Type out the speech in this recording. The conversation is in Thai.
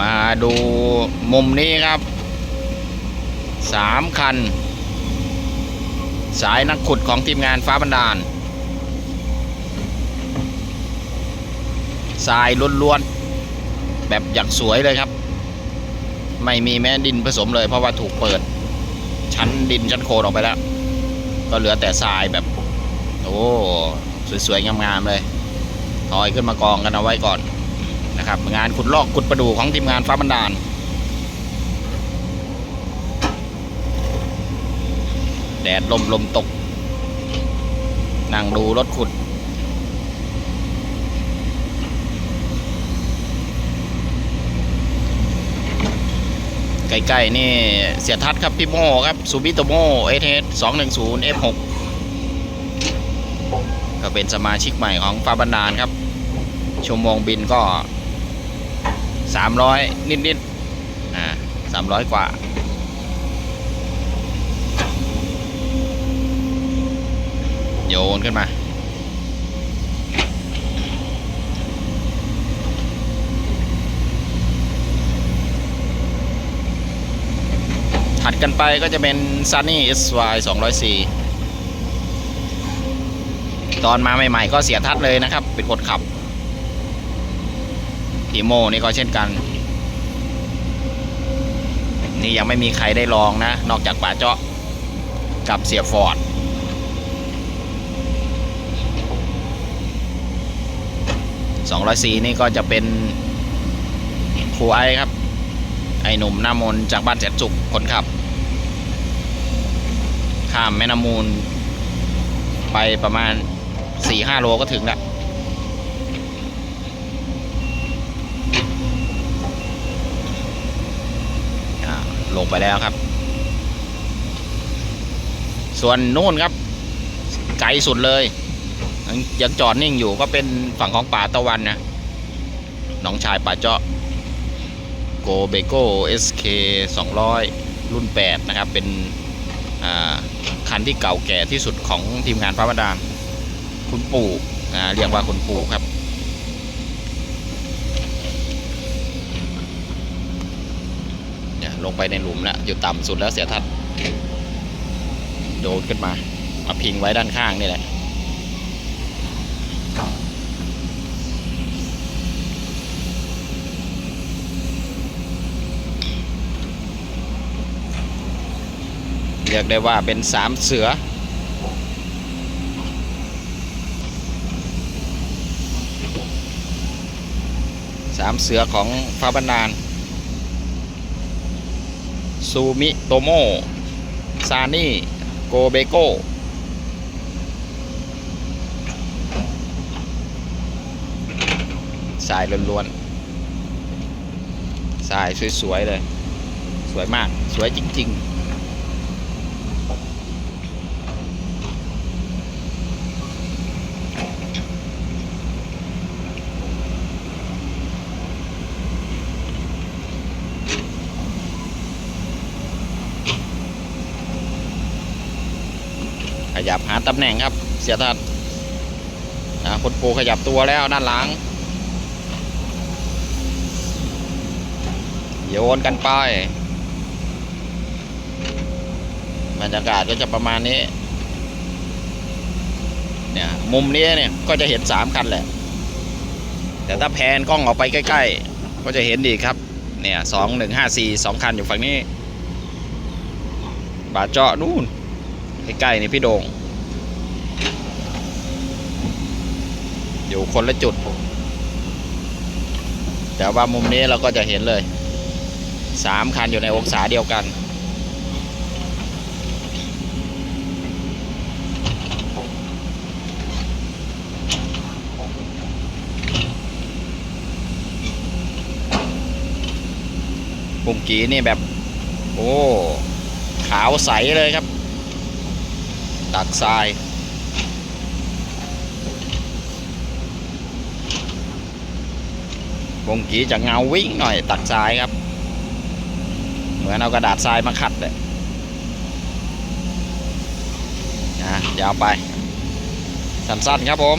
มาดูมุมนี้ครับสามคัน สายนักขุดของทีมงานฟ้าบันดาลทรายล้วนๆแบบอย่างสวยเลยครับ ไม่มีแม้ดินผสมเลยเพราะว่าถูกเปิด ชั้นดินชั้นโคลนออกไปแล้ว ก็เหลือแต่ทรายแบบ โอ้ สวยๆงามๆเลยถอยขึ้นมากองกันเอาไว้ก่อน นะครับ งานขุดลอกขุดประดูของทีมงานฟ้าบันดาลแดดลมลมตก นั่งดูรถขุด ใกล้ๆนี่เสียทัศน์ครับพี่โมครับซูบิโตโมเอเทสสองหนึ่งศูนย์เอฟหกก็เป็นสมาชิกใหม่ของฟ้าบันดาลครับ ชั่วโมงบินก็ 300นิดๆอ่า300กว่า โยนขึ้นมาถัดกันไปก็จะเป็น Sunny SY 204 ตอนมาใหม่ๆก็เสียทัดเลยนะครับ เป็นคนขับ พีโมนี่ก็เช่นกัน นี่ยังไม่มีใครได้ลองนะ นอกจากป่าเจาะกับเสียฟอร์ด204นี่ก็จะเป็นครูไอครับ ไอหนุ่มหน้ามนจากบ้านแสนสุขคนขับ ข้ามแม่น้ำมูล ไปประมาณ 4-5 โลก็ถึงแล้ว อ่า ลงไปแล้วครับ ส่วนนู่นครับ ไกลสุดเลยยังจอดนิ่งอยู่ก็เป็นฝั่งของป่าตะวันนะหนองชายป่าเจาะโกเบโก้ SK 200รุ่น 8 นะครับ เป็นคันที่เก่าแก่ที่สุดของทีมงานพระบดาลคุณปู่เรียกว่าคุณปู่ครับ เนี่ย ลงไปในหลุมแล้วอยู่ต่ำสุดแล้วเสียทัศน์โดดขึ้นมา มาพิงไว้ด้านข้างนี่แหละเรียกได้ว่าเป็นสามเสือ สามเสือของฟ้าบรรนาน ซูมิโตโมซานี่โกเบโกสายล้วนๆ สายสวย ๆ เลย สวยมาก สวยจริง ๆ ยับหาตำแหน่งครับ เสียทัดคุณปูขยับตัวแล้วด้านหลังโยนกันไป บรรยากาศก็จะประมาณนี้ เนี่ย มุมนี้เนี่ยก็จะเห็นสามคันแหละ แต่ถ้าแพนกล้องออกไปใกล้ๆ ก็จะเห็นดีครับ เนี่ยสองหนึ่งห้าสี่สองคันอยู่ฝั่งนี้ บาเจาะนู่น ใกล้ๆนี่พี่โดงอยู่คนละจุด แต่ว่ามุมนี้เราก็จะเห็นเลยสามคันอยู่ในองศาเดียวกัน ปุ่มกีนี่แบบ โอ้ ขาวใสเลยครับ ตักทรายวงกีจะเงาวิ่งหน่อยตักทรายครับ เหมือนเอากระดาษทรายมาขัดเลยนะยาวไป สั้นๆครับผม